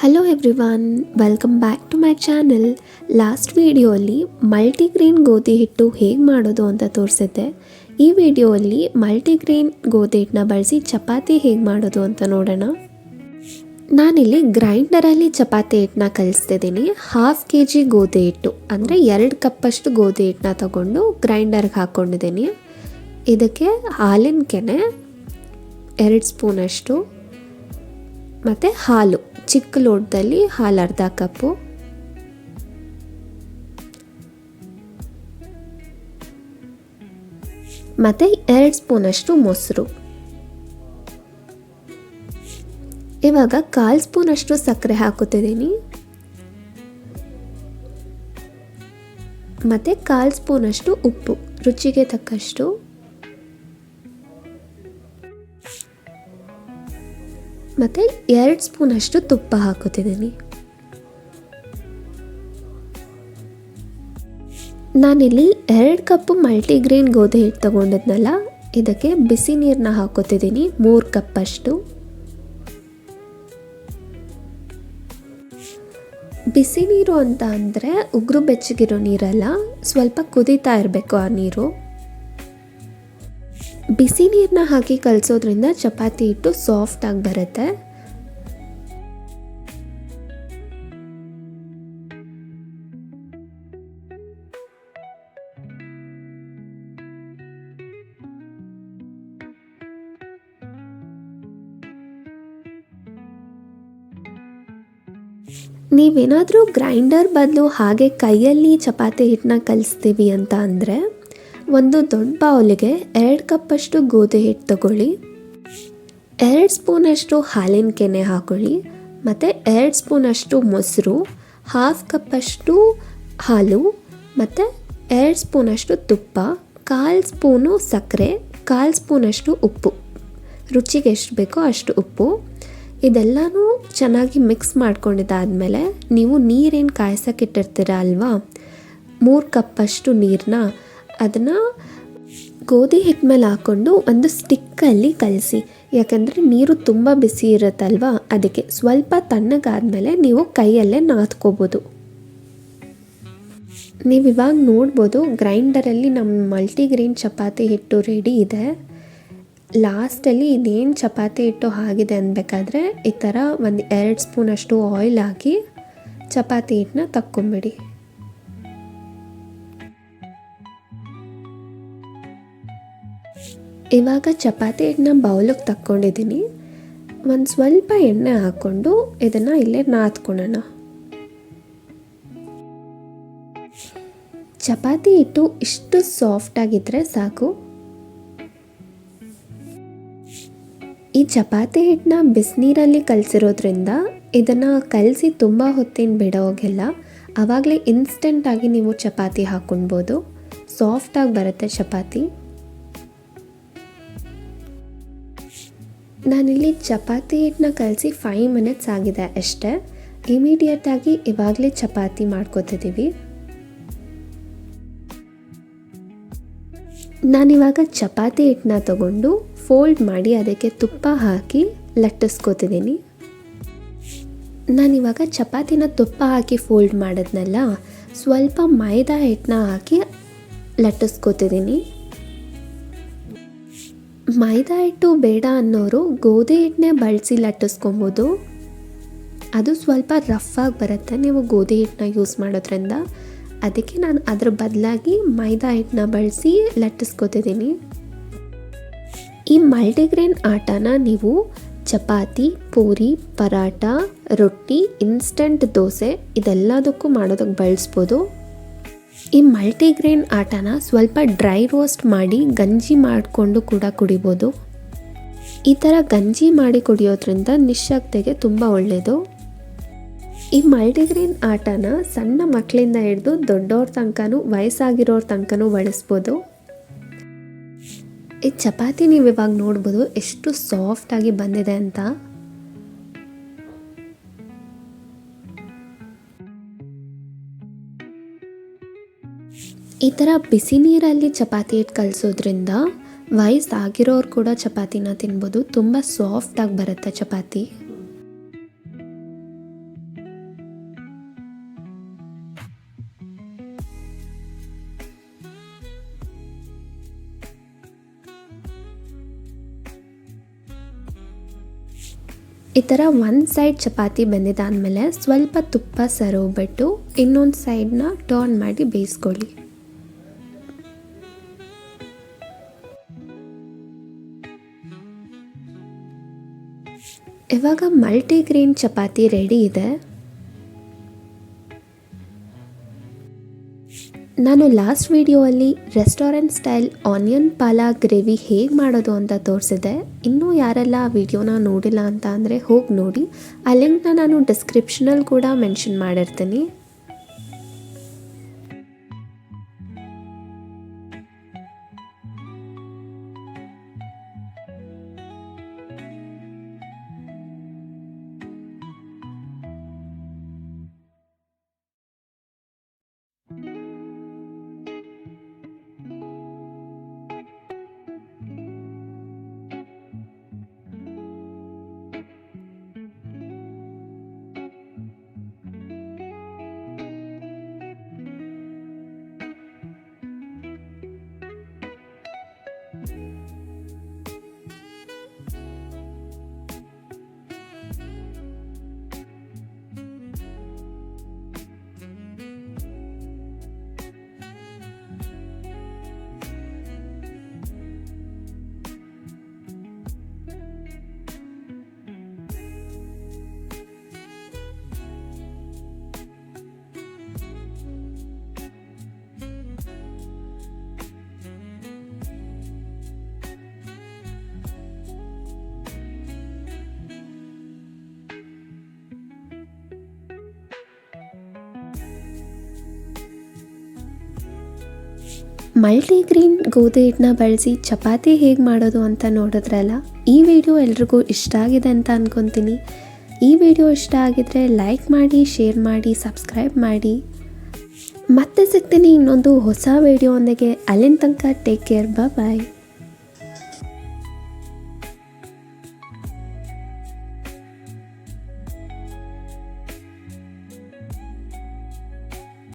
Hello everyone welcome back to my channel last ವಿಡಿಯೋಲ್ಲಿ multigrain ಗೋಧಿ ಹಿಟ್ಟು ಹೇಗೆ ಮಾಡೋದು ಅಂತ ತೋರಿಸಿದ್ದೆ. ಈ ವಿಡಿಯೋಲ್ಲಿ ಮಲ್ಟಿಗ್ರೇನ್ ಗೋಧಿ ಹಿಟ್ಟನ್ನ ಬಳಸಿ ಚಪಾತಿ ಹೇಗೆ ಮಾಡೋದು ಅಂತ ನೋಡೋಣ. ನಾನಿಲ್ಲಿ ಗ್ರೈಂಡರಲ್ಲಿ ಚಪಾತಿ ಹಿಟ್ಟನ್ನ ಕಲಿಸ್ತಿದ್ದೀನಿ. ಹಾಫ್ ಕೆ ಜಿ ಗೋಧಿ ಹಿಟ್ಟು, ಅಂದರೆ ಎರಡು ಕಪ್ಪಷ್ಟು ಗೋಧಿ ಹಿಟ್ಟನ್ನ ತಗೊಂಡು ಗ್ರೈಂಡರ್ಗೆ ಹಾಕ್ಕೊಂಡಿದ್ದೀನಿ ಇದಕ್ಕೆ ಹಾಲಿನ ಕೆನೆ, ಎರಡು ಸ್ಪೂನಷ್ಟು ಮತ್ತು ಹಾಲು, ಚಿಕ್ಕ ಲೋಟದಲ್ಲಿ ಹಾಲು ಅರ್ಧ ಕಪ್ಪು. ಮತ್ತು ಎರಡು ಸ್ಪೂನಷ್ಟು ಮೊಸರು. ಇವಾಗ ಕಾಲು ಸ್ಪೂನಷ್ಟು ಸಕ್ಕರೆ ಹಾಕುತ್ತಿದ್ದೀನಿ. ಮತ್ತು ಕಾಲು ಸ್ಪೂನಷ್ಟು ಉಪ್ಪು, ರುಚಿಗೆ ತಕ್ಕಷ್ಟು. ಮತ್ತು ಎರಡು ಸ್ಪೂನಷ್ಟು ತುಪ್ಪ ಹಾಕೋತಿದ್ದೀನಿ ನಾನಿಲ್ಲಿ ಎರಡು ಕಪ್ಪು ಮಲ್ಟಿಗ್ರೇನ್ ಗೋಧಿ ಹಿಟ್ಟು ತೊಗೊಂಡಿದ್ನಲ್ಲ, ಇದಕ್ಕೆ ಬಿಸಿ ನೀರನ್ನ ಹಾಕೋತಿದ್ದೀನಿ ಮೂರು ಕಪ್ಪಷ್ಟು. ಬಿಸಿ ನೀರು ಅಂತ ಅಂದರೆ ಉಗುರು ಬೆಚ್ಚಗಿರೋ ನೀರಲ್ಲ, ಸ್ವಲ್ಪ ಕುದೀತಾ ಇರಬೇಕು ಆ ನೀರು. ಬಿಸಿ ನೀರನ್ನ ಹಾಕಿ ಕಲಸೋದ್ರಿಂದ ಚಪಾತಿ ಹಿಟ್ಟು ಸಾಫ್ಟಾಗಿ ಬರುತ್ತೆ. ನೀವೇನಾದರೂ ಗ್ರೈಂಡರ್ ಬದಲು ಹಾಗೆ ಕೈಯಲ್ಲಿ ಚಪಾತಿ ಹಿಟ್ಟನ್ನ ಕಲಿಸ್ತೀವಿ ಅಂತ ಅಂದರೆ ಒಂದು ದೊಡ್ಡ ಬೌಲಿಗೆ ಎರಡು ಕಪ್ಪಷ್ಟು ಗೋಧಿ ಹಿಟ್ಟು ತಗೊಳ್ಳಿ. ಎರಡು ಸ್ಪೂನಷ್ಟು ಹಾಲಿನ ಕೆನೆ ಹಾಕೊಳ್ಳಿ. ಮತ್ತು ಎರಡು ಸ್ಪೂನಷ್ಟು ಮೊಸರು ಹಾಫ್ ಕಪ್ಪಷ್ಟು ಹಾಲು, ಮತ್ತು ಎರಡು ಸ್ಪೂನಷ್ಟು ತುಪ್ಪ, ಕಾಲು ಸ್ಪೂನು ಸಕ್ಕರೆ, ಕಾಲು ಸ್ಪೂನಷ್ಟು ಉಪ್ಪು. ರುಚಿಗೆ ಎಷ್ಟು ಬೇಕೋ ಅಷ್ಟು ಉಪ್ಪು. ಇದೆಲ್ಲನೂ ಚೆನ್ನಾಗಿ ಮಿಕ್ಸ್ ಮಾಡ್ಕೊಂಡಿದ್ದಾದಮೇಲೆ ನೀವು ನೀರೇನು ಕಾಯಿಸೋಕ್ಕಿಟ್ಟಿರ್ತೀರ ಅಲ್ವಾ? ಮೂರು ಕಪ್ಪಷ್ಟು ನೀರನ್ನ ಅದನ್ನು ಗೋಧಿ ಹಿಟ್ಟು ಮೇಲೆ ಹಾಕ್ಕೊಂಡು ಒಂದು ಸ್ಟಿಕ್ಕಲ್ಲಿ ಕಲಸಿ. ಯಾಕಂದರೆ ನೀರು ತುಂಬ ಬಿಸಿ ಇರುತ್ತಲ್ವಾ? ಅದಕ್ಕೆ ಸ್ವಲ್ಪ ತಣ್ಣಗಾದ್ಮೇಲೆ ನೀವು ಕೈಯಲ್ಲೇ ನಾದ್ಕೋಬೋದು. ನೀವು ಇವಾಗ ನೋಡ್ಬೋದು ಗ್ರೈಂಡರಲ್ಲಿ ನಮ್ಮ ಮಲ್ಟಿಗ್ರೇನ್ ಚಪಾತಿ ಹಿಟ್ಟು ರೆಡಿ ಇದೆ. ಲಾಸ್ಟಲ್ಲಿ ಇದೇನು ಚಪಾತಿ ಹಿಟ್ಟು ಆಗಿದೆ ಅನ್ಬೇಕಾದ್ರೆ ಈ ಥರ ಒಂದು ಎರಡು ಸ್ಪೂನಷ್ಟು ಆಯಿಲ್ ಹಾಕಿ ಚಪಾತಿ ಹಿಟ್ಟನ್ನ ತಕ್ಕೊಂಬಿಡಿ. ಇವಾಗ ಚಪಾತಿ ಹಿಟ್ಟನ್ನ ಬೌಲಿಗೆ ತಕ್ಕೊಂಡಿದ್ದೀನಿ. ಒಂದು ಸ್ವಲ್ಪ ಎಣ್ಣೆ ಹಾಕ್ಕೊಂಡು ಇದನ್ನು ಇಲ್ಲೇ ನಾದ್ಕೊಳ್ಳೋಣ. ಚಪಾತಿ ಹಿಟ್ಟು ಇಷ್ಟು ಸಾಫ್ಟಾಗಿದ್ದರೆ ಸಾಕು. ಈ ಚಪಾತಿ ಹಿಟ್ಟನ್ನ ಬಿಸಿನೀರಲ್ಲಿ ಕಲಸಿರೋದ್ರಿಂದ ಇದನ್ನು ಕಲಸಿ ತುಂಬ ಹೊತ್ತಿನ ಬಿಡೋಗೆಲ್ಲ ಆವಾಗಲೇ ಇನ್ಸ್ಟೆಂಟಾಗಿ ನೀವು ಚಪಾತಿ ಹಾಕ್ಕೊಳ್ಬೋದು. ಸಾಫ್ಟಾಗಿ ಬರುತ್ತೆ ಚಪಾತಿ. ನಾನಿಲ್ಲಿ ಚಪಾತಿ ಹಿಟ್ಟನ್ನ ಕಲಸಿ ಫೈವ್ ಮಿನಿಟ್ಸ್ ಆಗಿದೆ ಅಷ್ಟೇ. ಇಮಿಡಿಯೇಟಾಗಿ ಇವಾಗಲೇ ಚಪಾತಿ ಮಾಡ್ಕೋತಿದ್ದೀವಿ ನಾನಿವಾಗ ಚಪಾತಿ ಹಿಟ್ಟನ್ನ ತಗೊಂಡು ಫೋಲ್ಡ್ ಮಾಡಿ ಅದಕ್ಕೆ ತುಪ್ಪ ಹಾಕಿ ಲಟ್ಟಿಸ್ಕೋತಿದ್ದೀನಿ ನಾನಿವಾಗ ಚಪಾತಿನ ತುಪ್ಪ ಹಾಕಿ ಫೋಲ್ಡ್ ಮಾಡಿದ್ನಲ್ಲ, ಸ್ವಲ್ಪ ಮೈದಾ ಹಿಟ್ಟನ್ನ ಹಾಕಿ ಲಟ್ಟಿಸ್ಕೋತಿದ್ದೀನಿ ಮೈದಾ ಹಿಟ್ಟು ಬೇಡ ಅನ್ನೋರು ಗೋಧಿ ಹಿಟ್ಟನ್ನೇ ಬಳಸಿ ಲಟ್ಟಿಸ್ಕೊಬೋದು. ಅದು ಸ್ವಲ್ಪ ರಫ್ ಆಗಿ ಬರುತ್ತೆ ನೀವು ಗೋಧಿ ಹಿಟ್ಟನ್ನ ಯೂಸ್ ಮಾಡೋದ್ರಿಂದ. ಅದಕ್ಕೆ ನಾನು ಅದ್ರ ಬದಲಾಗಿ ಮೈದಾ ಹಿಟ್ಟನ್ನ ಬಳಸಿ ಲಟ್ಟಿಸ್ಕೊತಿದ್ದೀನಿ. ಈ ಮಲ್ಟಿಗ್ರೇನ್ ಆಟನ ನೀವು ಚಪಾತಿ, ಪೂರಿ ಪರಾಟ ರೊಟ್ಟಿ ಇನ್ಸ್ಟಂಟ್ ದೋಸೆ ಇದೆಲ್ಲದಕ್ಕೂ ಮಾಡೋದಕ್ಕೆ ಬಳಸ್ಬೋದು. ಈ ಮಲ್ಟಿಗ್ರೇನ್ ಆಟನ ಸ್ವಲ್ಪ ಡ್ರೈ ರೋಸ್ಟ್ ಮಾಡಿ ಗಂಜಿ ಮಾಡಿಕೊಂಡು ಕೂಡ ಕುಡಿಬೋದು. ಈ ಥರ ಗಂಜಿ ಮಾಡಿ ಕುಡಿಯೋದ್ರಿಂದ ನಿಶಕ್ತಿಗೆ ತುಂಬ ಒಳ್ಳೆಯದು ಈ ಮಲ್ಟಿಗ್ರೇನ್ ಆಟನ ಸಣ್ಣ ಮಕ್ಕಳಿಂದ ಹಿಡಿದು ದೊಡ್ಡವ್ರ ತನಕನೂ ವಯಸ್ಸಾಗಿರೋರ ತನಕನೂ ಬಳಸ್ಬೋದು. ಈ ಚಪಾತಿ ನೀವು ಇವಾಗ ನೋಡ್ಬೋದು ಎಷ್ಟು ಸಾಫ್ಟಾಗಿ ಬಂದಿದೆ ಅಂತ. ಈ ಥರ ಬಿಸಿ ನೀರಲ್ಲಿ ಚಪಾತಿ ಕಲಸೋದ್ರಿಂದ ಕಲಿಸೋದ್ರಿಂದ ವಯಸ್ಸಾಗಿರೋರು ಕೂಡ ಚಪಾತಿನ ತಿನ್ಬೋದು. ತುಂಬ ಸಾಫ್ಟಾಗಿ ಬರುತ್ತೆ ಚಪಾತಿ. ಈ ಥರ ಒಂದು ಸೈಡ್ ಚಪಾತಿ ಬೆಂದಿದ್ದಾದಮೇಲೆ ಸ್ವಲ್ಪ ತುಪ್ಪ ಸರೋಗ್ಬಿಟ್ಟು ಇನ್ನೊಂದು ಸೈಡನ್ನ ಟರ್ನ್ ಮಾಡಿ ಬೇಯಿಸ್ಕೊಳ್ಳಿ. ಇವಾಗ ಮಲ್ಟಿಗ್ರೇನ್ ಚಪಾತಿ ರೆಡಿ ಇದೆ. ನಾನು ಲಾಸ್ಟ್ ವಿಡಿಯೋಲ್ಲಿ ರೆಸ್ಟೋರೆಂಟ್ ಸ್ಟೈಲ್ ಆನಿಯನ್ ಪಾಲಾ ಗ್ರೇವಿ ಹೇಗೆ ಮಾಡೋದು ಅಂತ ತೋರಿಸಿದೆ. ಇನ್ನೂ ಯಾರೆಲ್ಲ ಆ ವಿಡಿಯೋನ ನೋಡಿಲ್ಲ ಅಂತ ಅಂದರೆ ಹೋಗಿ ನೋಡಿ. ಆ ಲಿಂಕ್ನ ನಾನು ಡಿಸ್ಕ್ರಿಪ್ಷನಲ್ಲಿ ಕೂಡ ಮೆನ್ಷನ್ ಮಾಡಿರ್ತೀನಿ. ಮಲ್ಟಿಗ್ರೀನ್ ಗೋಧಿ ಹಿಟ್ಟನ್ನ ಬಳಸಿ ಚಪಾತಿ ಹೇಗೆ ಮಾಡೋದು ಅಂತ ನೋಡಿದ್ರಲ್ಲ, ಈ ವಿಡಿಯೋ ಎಲ್ರಿಗೂ ಇಷ್ಟ ಆಗಿದೆ ಅಂತ ಅಂದ್ಕೊತೀನಿ ಈ ವಿಡಿಯೋ ಇಷ್ಟ ಆಗಿದ್ರೆ ಲೈಕ್ ಮಾಡಿ, ಶೇರ್ ಮಾಡಿ, ಸಬ್ಸ್ಕ್ರೈಬ್ ಮಾಡಿ. ಮತ್ತೆ ಸಿಗ್ತೀನಿ ಇನ್ನೊಂದು ಹೊಸ ವಿಡಿಯೋ ಒಂದಿಗೆ. ಅಲ್ಲಿನ ತನಕ ಟೇಕ್ ಕೇರ್ ಬಾಯ್